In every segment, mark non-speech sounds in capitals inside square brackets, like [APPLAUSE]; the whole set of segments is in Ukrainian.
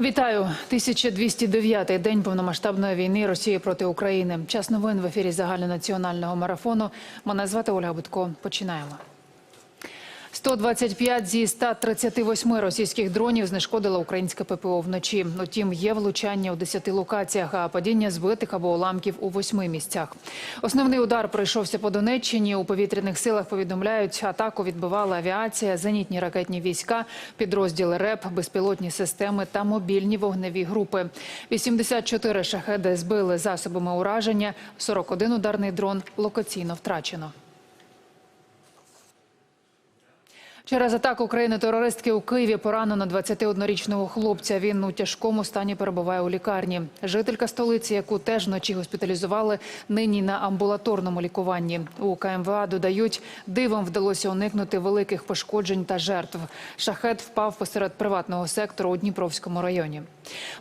Вітаю 1209-й день повномасштабної війни Росії проти України. Час новин в ефірі загальнонаціонального марафону. Мене звати Ольга Бутко. Починаємо. 125 зі 138 російських дронів знешкодила українське ППО вночі. Утім, є влучання у 10 локаціях, а падіння збитих або уламків у 8 місцях. Основний удар пройшовся по Донеччині. У повітряних силах повідомляють, атаку відбивала авіація, зенітні ракетні війська, підрозділи РЕП, безпілотні системи та мобільні вогневі групи. 84 шахеди збили засобами ураження, 41 ударний дрон локаційно втрачено. Через атаку країни-терористки у Києві поранено 21-річного хлопця. Він у тяжкому стані перебуває у лікарні. Жителька столиці, яку теж вночі госпіталізували, нині на амбулаторному лікуванні. У КМВА додають, дивом вдалося уникнути великих пошкоджень та жертв. Шахет впав посеред приватного сектору у Дніпровському районі.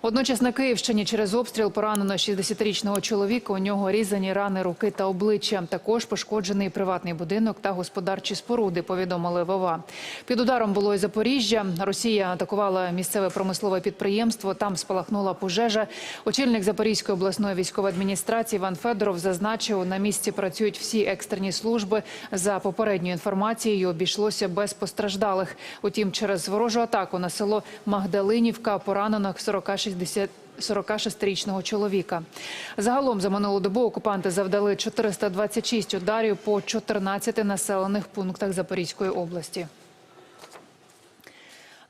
Водночас на Київщині через обстріл поранено 60-річного чоловіка. У нього різані рани руки та обличчя. Також пошкоджений приватний будинок та господарчі споруди. Повідомили ВОВА. Під ударом було і Запоріжжя. Росія атакувала місцеве промислове підприємство. Там спалахнула пожежа. Очільник Запорізької обласної військової адміністрації Іван Федоров зазначив, на місці працюють всі екстрені служби. За попередньою інформацією обійшлося без постраждалих. Утім, через ворожу атаку на село Магдалинівка поранено 40-60 46-річного чоловіка. Загалом за минулу добу окупанти завдали 426 ударів по 14 населених пунктах Запорізької області.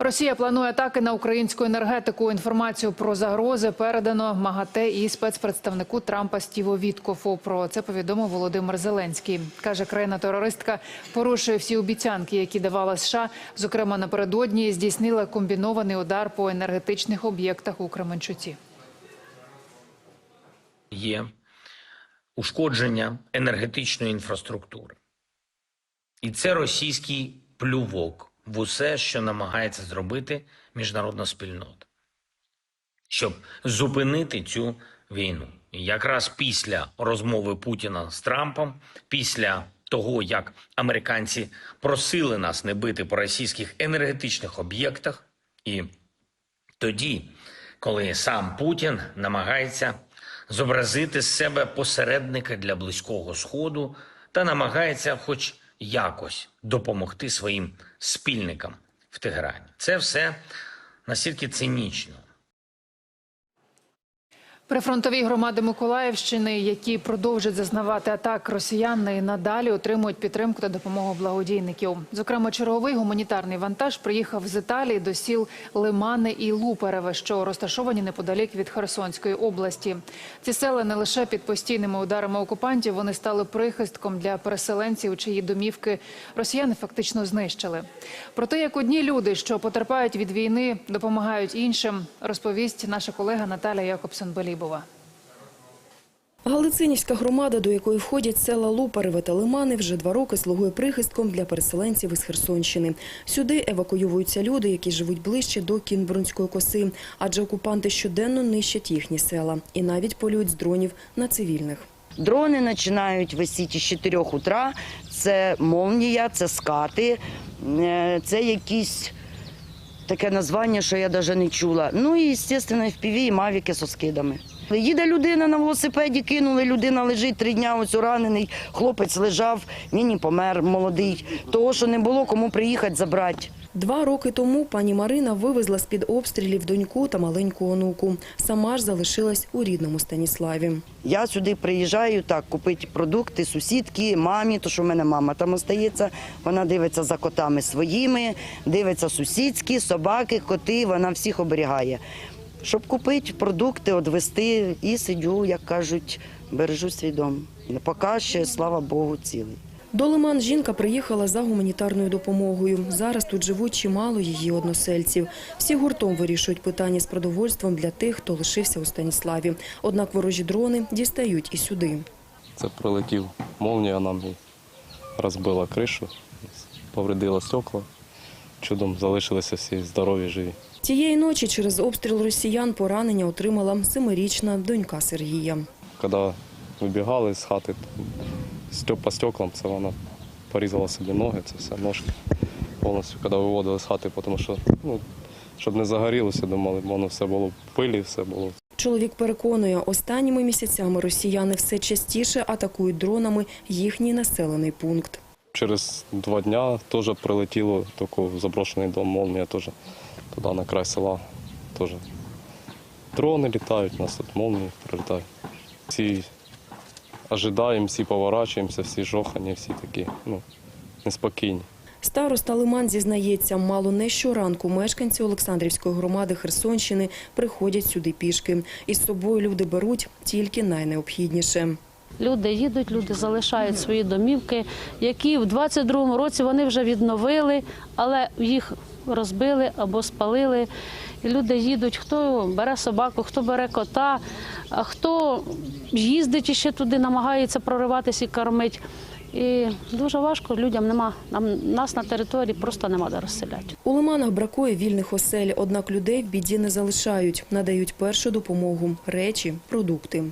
Росія планує атаки на українську енергетику. Інформацію про загрози передано МАГАТЕ і спецпредставнику Трампа Стіву Віткофу. Про це повідомив Володимир Зеленський. Каже, країна-терористка порушує всі обіцянки, які давала США. Зокрема, напередодні здійснила комбінований удар по енергетичних об'єктах у Кременчуці. є ушкодження енергетичної інфраструктури. І це російський плювок в усе, що намагається зробити міжнародна спільнота, щоб зупинити цю війну. І якраз після розмови Путіна з Трампом, після того, як американці просили нас не бити по російських енергетичних об'єктах, і тоді, коли сам Путін намагається зобразити з себе посередника для близького сходу та намагається, хоч якось, допомогти своїм спільникам в Тегерані. Це все настільки цинічно. Прифронтові громади Миколаївщини, які продовжують зазнавати атак росіян, і надалі отримують підтримку та допомогу благодійників. Зокрема, черговий гуманітарний вантаж приїхав з Італії до сіл Лимани і Лупереве, що розташовані неподалік від Херсонської області. Ці села не лише під постійними ударами окупантів, вони стали прихистком для переселенців, чиї домівки росіяни фактично знищили. Про те, як одні люди, що потерпають від війни, допомагають іншим, розповість наша колега Наталя Якобсон-Белібова. Галицинівська громада, до якої входять села Лупареве та Лимани, вже два роки слугує прихистком для переселенців із Херсонщини. Сюди евакуюються люди, які живуть ближче до Кінбрунської коси, адже окупанти щоденно нищать їхні села і навіть полюють з дронів на цивільних. Дрони починають висіти з 4 утра. Це молнія, це скати, е, це якісь таке названня, що я навіть не чула. Ну і, звісно, FPV і мавіки з оскидами. Їде людина на велосипеді, кинули, людина лежить три дня, ось уранений, хлопець лежав, ні, ні помер молодий. Того, що не було кому приїхати забрати. Два роки тому пані Марина вивезла з-під обстрілів доньку та маленьку онуку. Сама ж залишилась у рідному Станіславі. Я сюди приїжджаю так, купити продукти сусідки, мамі, то що в мене мама там остається. Вона дивиться за котами своїми, дивиться сусідські, собаки, коти, вона всіх оберігає. Щоб купити продукти, відвести і сидю, як кажуть, бережу свій дом. Поки ще, слава Богу, цілий. До Лиман жінка приїхала за гуманітарною допомогою. Зараз тут живуть чимало її односельців. Всі гуртом вирішують питання з продовольством для тих, хто лишився у Станіславі. Однак ворожі дрони дістають і сюди. Це прилетів молнія нам і розбила кришу, повредила стекла. Чудом залишилися всі здорові, живі. Цієї ночі через обстріл росіян поранення отримала семирічна донька Сергія. Коли вибігали з хати по стеклам, це вона порізала собі ноги, це все ножки повністю, коли виводили з хати, тому що ну, щоб не загорілося, думали, воно все було в пилі, все було. Чоловік переконує, останніми місяцями росіяни все частіше атакують дронами їхній населений пункт. Через два дня теж прилетіло тако в заброшений дом молнія теж туди на край села. Теж. Дрони літають, у нас тут молнії прилітають. Всі ожидаємо, всі поворачуємося, всі жохані, всі такі ну, неспокійні. Староста Лиман зізнається, мало не щоранку мешканці Олександрівської громади Херсонщини приходять сюди пішки. Із собою люди беруть тільки найнеобхідніше. Люди їдуть, люди залишають свої домівки, які в 22-му році вони вже відновили, але їх розбили або спалили. І люди їдуть, хто бере собаку, хто бере кота, хто їздить іще туди, намагається прориватися і кормить. І дуже важко людям нема. Нам нас на території просто нема де розселяти. У Лиманах бракує вільних осель, однак людей в біді не залишають, надають першу допомогу – речі, продукти.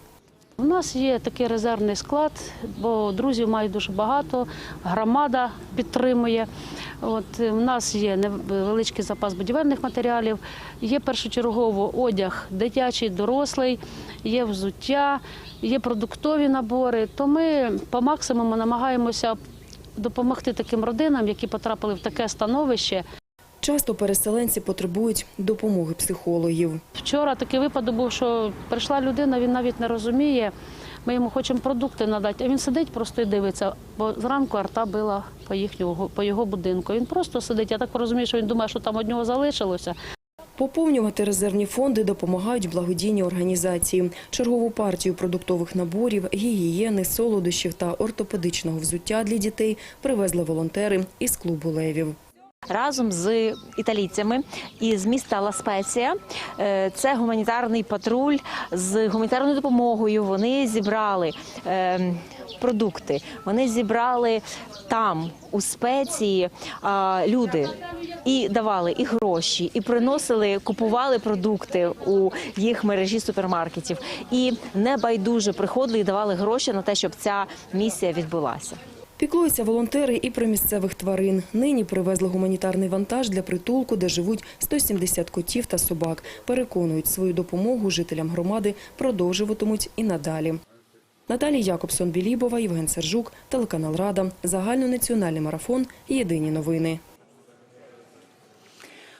У нас є такий резервний склад, бо друзів мають дуже багато, громада підтримує. От е, у нас є невеличкий запас будівельних матеріалів, є першочергово одяг дитячий, дорослий, є взуття, є продуктові набори. То ми по максимуму намагаємося допомогти таким родинам, які потрапили в таке становище. Часто переселенці потребують допомоги психологів. Вчора такий випадок був, що прийшла людина, він навіть не розуміє. Ми йому хочемо продукти надати, а він сидить просто і дивиться, бо зранку арта била по їхнього по його будинку. Він просто сидить. Я так розумію, що він думає, що там од нього залишилося. Поповнювати резервні фонди допомагають благодійні організації. Чергову партію продуктових наборів, гігієни, солодощів та ортопедичного взуття для дітей привезли волонтери із клубу левів. Разом з італійцями із міста Ла Спеція. Е, Це гуманітарний патруль з гуманітарною допомогою. Вони зібрали е, продукти. Вони зібрали там у спеції люди. І давали і гроші, і приносили, купували продукти у їх мережі супермаркетів. І небайдуже приходили і давали гроші на те, щоб ця місія відбулася. Піклуються волонтери і про місцевих тварин. Нині привезли гуманітарний вантаж для притулку, де живуть 170 котів та собак. Переконують, свою допомогу жителям громади продовжуватимуть і надалі. Наталія Якобсон Білібова, Євген Сержук, телеканал Рада, загальнонаціональний марафон. Єдині новини.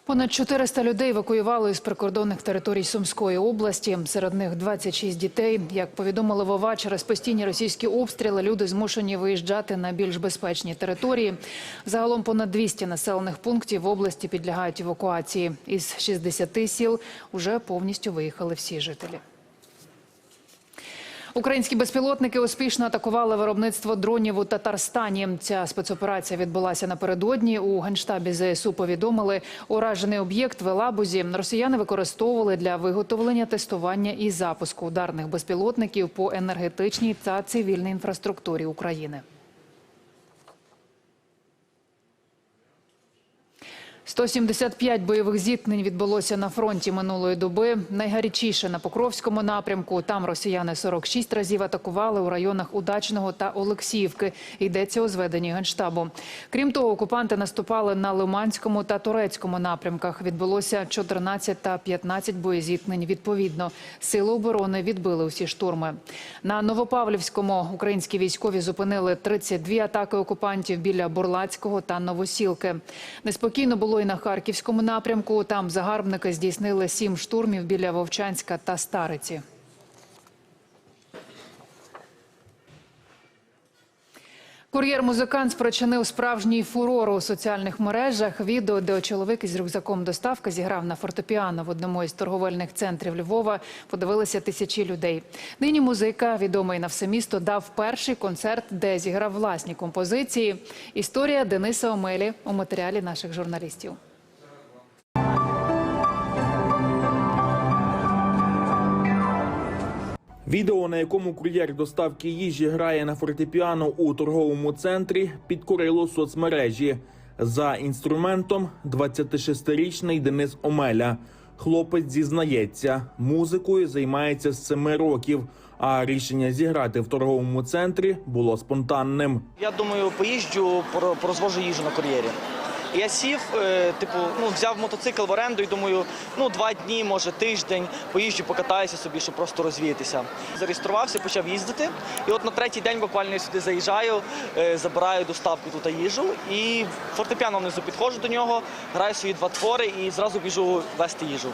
Понад 400 людей евакуювали із прикордонних територій Сумської області. Серед них 26 дітей. Як повідомили Вова, через постійні російські обстріли люди змушені виїжджати на більш безпечні території. Загалом понад 200 населених пунктів в області підлягають евакуації. Із 60 сіл уже повністю виїхали всі жителі. Українські безпілотники успішно атакували виробництво дронів у Татарстані. Ця спецоперація відбулася напередодні. У генштабі ЗСУ повідомили, уражений об'єкт в Елабузі росіяни використовували для виготовлення, тестування і запуску ударних безпілотників по енергетичній та цивільній інфраструктурі України. 175 бойових зіткнень відбулося на фронті минулої доби. Найгарячіше на Покровському напрямку. Там росіяни 46 разів атакували у районах Удачного та Олексіївки. Йдеться у зведенні генштабу. Крім того, окупанти наступали на Лиманському та Турецькому напрямках. Відбулося 14 та 15 боєзіткнень. Відповідно, сили оборони відбили усі штурми. На Новопавлівському українські військові зупинили 32 атаки окупантів біля Бурлацького та Новосілки. Неспокійно було і на Харківському напрямку. Там загарбники здійснили сім штурмів біля Вовчанська та Стариці. Кур'єр-музикант спричинив справжній фурор у соціальних мережах. Відео, де чоловік із рюкзаком доставки зіграв на фортепіано в одному із торговельних центрів Львова. Подивилися тисячі людей. Нині музика, відомий на все місто, дав перший концерт, де зіграв власні композиції. Історія Дениса Омелі у матеріалі наших журналістів. Відео, на якому кур'єр доставки їжі грає на фортепіано у торговому центрі, підкорило соцмережі. За інструментом 26-річний Денис Омеля. Хлопець зізнається, музикою займається з 7 років, а рішення зіграти в торговому центрі було спонтанним. Я думаю, поїжджу, про- порозвожу їжу на кур'єрі. Я сів, е, типу, ну взяв мотоцикл в оренду і думаю, ну два дні, може тиждень, поїжджу, покатаюся собі, щоб просто розвіятися. Зареєструвався, почав їздити. І от на третій день буквально я сюди заїжджаю, е, забираю доставку тут їжу і фортепіано внизу підходжу до нього, граю свої два твори і зразу біжу вести їжу.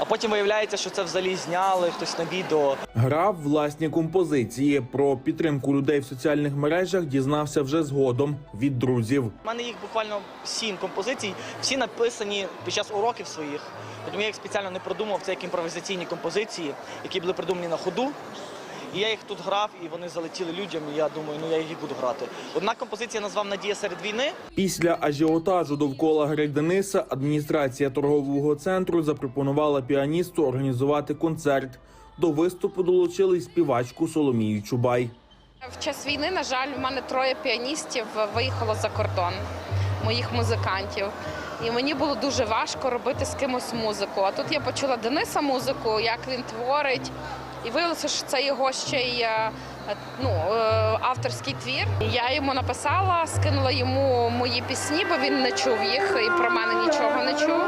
А потім виявляється, що це взагалі зняли хтось на відео. Грав власні композиції. Про підтримку людей в соціальних мережах дізнався вже згодом від друзів. У мене їх буквально сім композицій, всі написані під час уроків своїх. Тому я їх спеціально не продумав. Це як імпровізаційні композиції, які були придумані на ходу. І я їх тут грав, і вони залетіли людям. І я думаю, ну я їх і буду грати. Одна композиція назвав Надія серед війни. Після ажіотажу довкола гри Дениса адміністрація торгового центру запропонувала піаністу організувати концерт. До виступу долучили й співачку Соломію Чубай. В час війни, на жаль, в мене троє піаністів виїхало за кордон, моїх музикантів. І мені було дуже важко робити з кимось музику. А тут я почула Дениса музику, як він творить. І виявилося, що це його ще й е, ну, е, авторський твір. Я йому написала, скинула йому мої пісні, бо він не чув їх і про мене нічого не чув.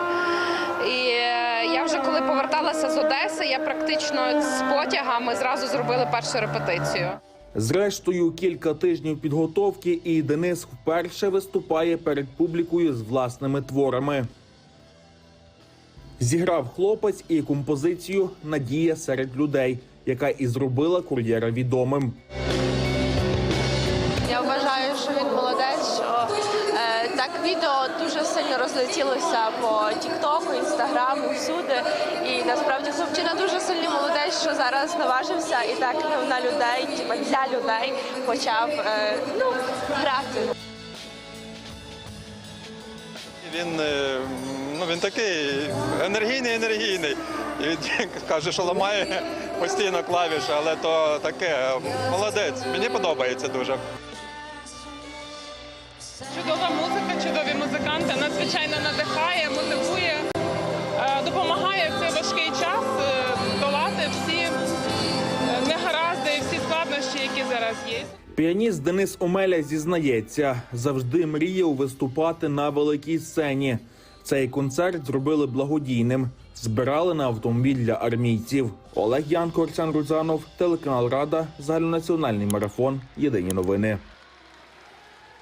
І е, я вже коли поверталася з Одеси, я практично з потяга ми зразу зробили першу репетицію. Зрештою, кілька тижнів підготовки, і Денис вперше виступає перед публікою з власними творами. Зіграв хлопець і композицію Надія серед людей, яка і зробила кур'єра відомим. Я вважаю, що він молодець, що е, так відео дуже сильно розлетілося по Тіктоку, Інстаграму, всюди. І насправді хлопчина дуже сильний молодець, що зараз наважився і так на людей, типа для людей почав е, ну, грати. Він, е, ну, він такий енергійний, енергійний. І він [LAUGHS] каже, що ламає постійно клавіші, але то таке молодець. Мені подобається дуже. Чудова музика, чудові музиканти, надзвичайно надихає, мотивує, е, допомагає в цей важкий час е, долати всі е, негаразди і всі складнощі, які зараз є. Піаніст Денис Омеля зізнається, завжди мріяв виступати на великій сцені. Цей концерт зробили благодійним. Збирали на автомобіль для армійців. Олег Янко, Арсен Рузанов, телеканал Рада, загальнонаціональний марафон. Єдині новини.